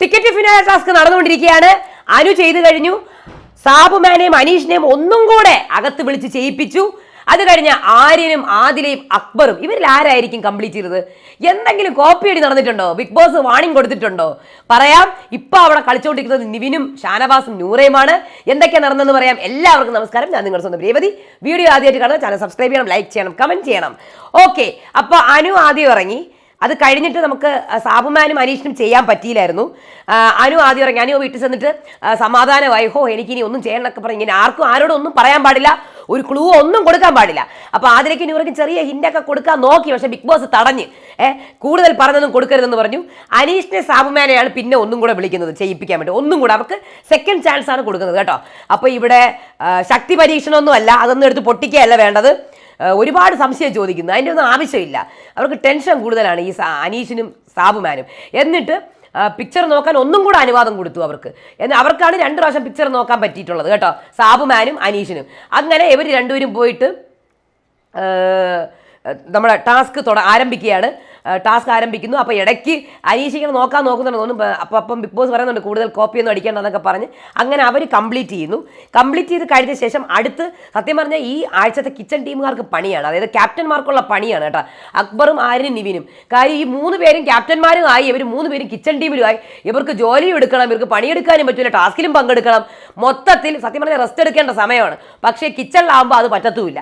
Ticket finale task നടന്നുകൊണ്ടിരിക്കുകയാണ്. അനു ചെയ്തു കഴിഞ്ഞു. സാബുമാനെയും അനീഷിനെയും ഒന്നും കൂടെ അകത്ത് വിളിച്ച് ചെയ്യിപ്പിച്ചു. അത് കഴിഞ്ഞ ആര്യനും ആദിലയും അക്ബറും ഇവരിൽ ആരായിരിക്കും കംപ്ലീറ്റ് ചെയ്തത്? എന്തെങ്കിലും കോപ്പി അടി നടന്നിട്ടുണ്ടോ? ബിഗ് ബോസ് വാണിംഗ് കൊടുത്തിട്ടുണ്ടോ? പറയാം. ഇപ്പൊ അവിടെ കളിച്ചുകൊണ്ടിരിക്കുന്നത് നിവിനും ഷാനവാസും നൂറയുമാണ്. എന്തൊക്കെയാണ് നടന്നെന്ന് പറയാം. എല്ലാവർക്കും നമസ്കാരം. ഞാൻ നിങ്ങളുടെ സ്വന്തം പ്രിയവതി വീഡിയോ ആദ്യമായിട്ട് കാണുന്ന ചാനൽ സബ്സ്ക്രൈബ് ചെയ്യണം ലൈക്ക് ചെയ്യണം കമന്റ് ചെയ്യണം. ഓക്കെ അപ്പൊ അനു ആദ്യം ഇറങ്ങി. അത് കഴിഞ്ഞിട്ട് നമുക്ക് സാബുമാനും അനീഷിനും ചെയ്യാൻ പറ്റിയില്ലായിരുന്നു. അനു ആദ്യം ഇറങ്ങി അനു വീട്ടിൽ ചെന്നിട്ട് സമാധാനമായി ഹോ എനിക്കിനി ഒന്നും ചെയ്യണമെന്നൊക്കെ പറഞ്ഞ് ഇങ്ങനെ ആർക്കും ആരോടും ഒന്നും പറയാൻ പാടില്ല ഒരു ക്ലൂ ഒന്നും കൊടുക്കാൻ പാടില്ല. അപ്പൊ ആതിരയ്ക്ക് ഇവർക്ക് ചെറിയ ഹിന്റൊക്കെ കൊടുക്കാൻ നോക്കി പക്ഷെ ബിഗ് ബോസ് തടഞ്ഞ് ഏഹ് കൂടുതൽ പറഞ്ഞൊന്നും കൊടുക്കരുതെന്ന് പറഞ്ഞു. അനീഷിനെ സാബുമാനെയാണ് പിന്നെ ഒന്നും കൂടെ വിളിക്കുന്നത് ചെയ്യിപ്പിക്കാൻ വേണ്ടി. ഒന്നും കൂടെ അവർക്ക് സെക്കൻഡ് ചാൻസ് ആണ് കൊടുക്കുന്നത് കേട്ടോ. അപ്പൊ ഇവിടെ ശക്തി പരീക്ഷണമൊന്നും അല്ല അതൊന്നും എടുത്ത് പൊട്ടിക്കുകയല്ല വേണ്ടത്. ഒരുപാട് സംശയം ചോദിക്കുന്നു. അതിന്റെ ഒന്നും ആവശ്യമില്ല. അവർക്ക് ടെൻഷൻ കൂടുതലാണ് ഈ അനീഷിനും സാബുമാനും. എന്നിട്ട് പിക്ചർ നോക്കാൻ ഒന്നും കൂടെ അനുവാദം കൊടുത്തു അവർക്ക്. എന്ന് അവർക്കാണ് രണ്ട് പ്രാവശ്യം പിക്ചർ നോക്കാൻ പറ്റിയിട്ടുള്ളത് കേട്ടോ. സാബുമാനും അനീഷിനും. അങ്ങനെ ഇവർ രണ്ടുപേരും പോയിട്ട് നമ്മുടെ ടാസ്ക് തുട ആരംഭിക്കുകയാണ്. ടാസ്ക് ആരംഭിക്കുന്നു. അപ്പോൾ ഇടയ്ക്ക് അനീഷ് ഇങ്ങനെ നോക്കാൻ നോക്കുന്നുണ്ട്. തോന്നും അപ്പം അപ്പം ബിഗ് ബോസ് പറയുന്നുണ്ട് കൂടുതൽ കോപ്പിയൊന്നും അടിക്കേണ്ടെന്നൊക്കെ പറഞ്ഞ് അങ്ങനെ അവർ കംപ്ലീറ്റ് ചെയ്യുന്നു. കംപ്ലീറ്റ് ചെയ്ത് കഴിഞ്ഞ ശേഷം അടുത്ത് സത്യം പറഞ്ഞാൽ ഈ ആഴ്ചത്തെ കിച്ചൺ ടീമുകാർക്ക് പണിയാണ്. അതായത് ക്യാപ്റ്റന്മാർക്കുള്ള പണിയാണ് കേട്ടോ. അക്ബറും ആരിനും നിവിനും. കാര്യം ഈ മൂന്ന് പേരും ക്യാപ്റ്റന്മാരും ആയി ഇവർ മൂന്ന് പേരും കിച്ചൺ ടീമിലുമായി ഇവർക്ക് ജോലിയും എടുക്കണം ഇവർക്ക് പണിയെടുക്കാനും പറ്റില്ല ടാസ്കിലും പങ്കെടുക്കണം. മൊത്തത്തിൽ സത്യം പറഞ്ഞാൽ റെസ്റ്റ് എടുക്കേണ്ട സമയമാണ്. പക്ഷേ കിച്ചണിലാവുമ്പോൾ അത് പറ്റത്തുമില്ല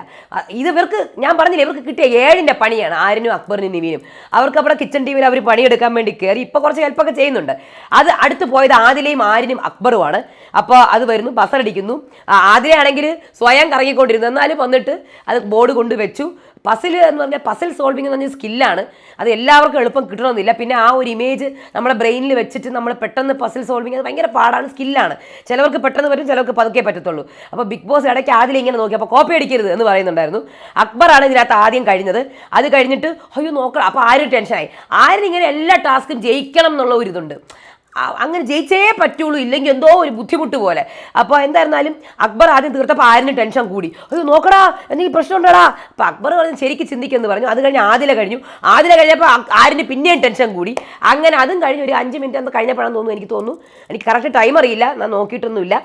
ഇത് ഇവർക്ക് ഞാൻ പറഞ്ഞില്ല ഇവർക്ക് കിട്ടിയ ഏഴിന്റെ പണിയാണ് ആരിനും അക്ബറിനും നിവിനും. അവർക്ക് അവിടെ കിച്ചൺ ടീമിൽ അവർ പണിയെടുക്കാൻ വേണ്ടി കയറി ഇപ്പോൾ കുറച്ച് ഹെൽപ്പൊക്കെ ചെയ്യുന്നുണ്ട്. അത് അടുത്ത് പോയത് ആദിലയും ആരിനും അക്ബറുമാണ്. അപ്പോൾ അത് വരുന്നു ബസറടിക്കുന്നു ആദിലയാണെങ്കിൽ സ്വയം കറങ്ങിക്കൊണ്ടിരുന്നു. എന്നാലും വന്നിട്ട് അത് ബോർഡ് കൊണ്ട് വെച്ചു. പസിൽ എന്ന് പറഞ്ഞാൽ പസിൽ സോൾവിങ് എന്ന് പറഞ്ഞ സ്കില്ലാണ് അത് എല്ലാവർക്കും എളുപ്പം കിട്ടണമെന്നില്ല. പിന്നെ ആ ഒരു ഇമേജ് നമ്മുടെ ബ്രെയിനിൽ വെച്ചിട്ട് നമ്മൾ പെട്ടെന്ന് പസിൽ സോൾവിങ് അത് ഭയങ്കര പാടാണ് സ്കില്ലാണ് ചിലവർക്ക് പെട്ടെന്ന് വരും ചിലവർക്ക് പതുക്കെ പറ്റത്തുള്ളൂ. അപ്പോൾ ബിഗ് ബോസ് ഇടയ്ക്ക് ആദ്യം ഇങ്ങനെ നോക്കി. അപ്പോൾ കോപ്പി അടിക്കരുത് എന്ന് പറയുന്നുണ്ടായിരുന്നു. അക്ബറാണ് ഇതിനകത്ത് ആദ്യം കഴിഞ്ഞത്. അത് കഴിഞ്ഞിട്ട് അയ്യോ നോക്കണം. അപ്പോൾ ആരും ടെൻഷനായി. ആരും ഇങ്ങനെ എല്ലാ ടാസ്കും ജയിക്കണം എന്നുള്ള ഒരു ഇതുണ്ട്. അങ്ങനെ ജയിച്ചേ പറ്റുള്ളൂ ഇല്ലെങ്കിൽ എന്തോ ഒരു ബുദ്ധിമുട്ട് പോലെ. അപ്പോൾ എന്തായിരുന്നാലും അക്ബർ ആദ്യം തീർത്തപ്പോൾ ആരിന് ടെൻഷൻ കൂടി. അയ്യോ നോക്കടാ എന്തെങ്കിലും പ്രശ്നമുണ്ടോടാ. അപ്പോൾ അക്ബർ പറഞ്ഞു ശരിക്ക് ചിന്തിക്കുമെന്ന് പറഞ്ഞു. അത് കഴിഞ്ഞ് ആദില കഴിഞ്ഞു. ആദില കഴിഞ്ഞപ്പോൾ ആരിന് പിന്നെയും ടെൻഷൻ കൂടി. അങ്ങനെ അതും കഴിഞ്ഞ് ഒരു അഞ്ച് മിനിറ്റ് അന്ന് കഴിഞ്ഞപ്പോഴാണെന്ന് തോന്നുന്നു എനിക്ക് തോന്നുന്നു. എനിക്ക് കറക്റ്റ് ടൈം അറിയില്ല. ഞാൻ നോക്കിയിട്ടൊന്നുമില്ല.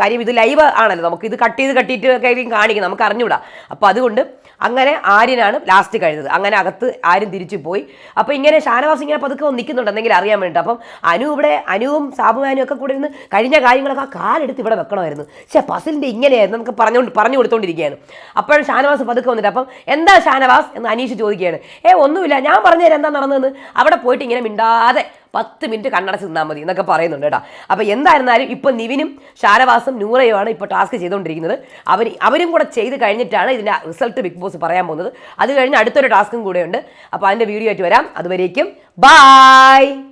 കാര്യം ഇത് ലൈവ് ആണല്ലോ. നമുക്ക് ഇത് കട്ട് ചെയ്ത് കട്ടിയിട്ട് ഒക്കെ കാണിക്കും നമുക്ക് അറിഞ്ഞൂടാ അപ്പോൾ അതുകൊണ്ട് അങ്ങനെ ആര്യനാണ് ലാസ്റ്റ് കഴിഞ്ഞത്. അങ്ങനെ അകത്ത് ആരും തിരിച്ചു പോയി അപ്പോൾ ഇങ്ങനെ ഷാനവാസ് ഇങ്ങനെ പതുക്കെ നിൽക്കുന്നുണ്ട്. എന്തെങ്കിലും അറിയാൻ വേണ്ടിയിട്ട് അപ്പം അനു ഇവിടെ അനുവും സാബുമാനും ഒക്കെ കൂടെ ഇരുന്ന് കഴിഞ്ഞ കാര്യങ്ങളൊക്കെ ആ കാലെടുത്ത് ഇവിടെ വെക്കണമായിരുന്നു. പക്ഷേ പസിലിന്റെ ഇങ്ങനെയായിരുന്നു നമുക്ക് പറഞ്ഞുകൊണ്ട് പറഞ്ഞു കൊടുത്തോണ്ടിരിക്കുകയാണ്. അപ്പോഴും ഷാനവാസ് പതുക്കെ വന്നിട്ട് അപ്പം എന്താ ഷാനവാസ് എന്ന് അനീഷ് ചോദിക്കുകയാണ്. ഏ ഒന്നുമില്ല ഞാൻ പറഞ്ഞു പറഞ്ഞുതരാം എന്താ നടന്നതെന്ന്? അവിടെ പോയിട്ട് ഇങ്ങനെ മിണ്ടാതെ പത്ത് മിനിറ്റ് കണ്ണടച്ച് നിന്നാൽ മതി എന്നൊക്കെ പറയുന്നുണ്ട് കേട്ടോ. അപ്പോൾ എന്തായിരുന്നാലും ഇപ്പോൾ നിവിനും ഷാനവാസും നൂറയുമാണ് ഇപ്പോൾ ടാസ്ക് ചെയ്തുകൊണ്ടിരിക്കുന്നത്. അവർ അവരും കൂടെ ചെയ്ത് കഴിഞ്ഞിട്ടാണ് ഇതിന്റെ റിസൾട്ട് ബിഗ് ബോസ് പറയാൻ പോകുന്നത്. അത് കഴിഞ്ഞ് അടുത്തൊരു ടാസ്കും കൂടെയുണ്ട്. അപ്പോൾ അതിന്റെ വീഡിയോ ആയിട്ട് വരാം. അതുവരേക്കും ബായ്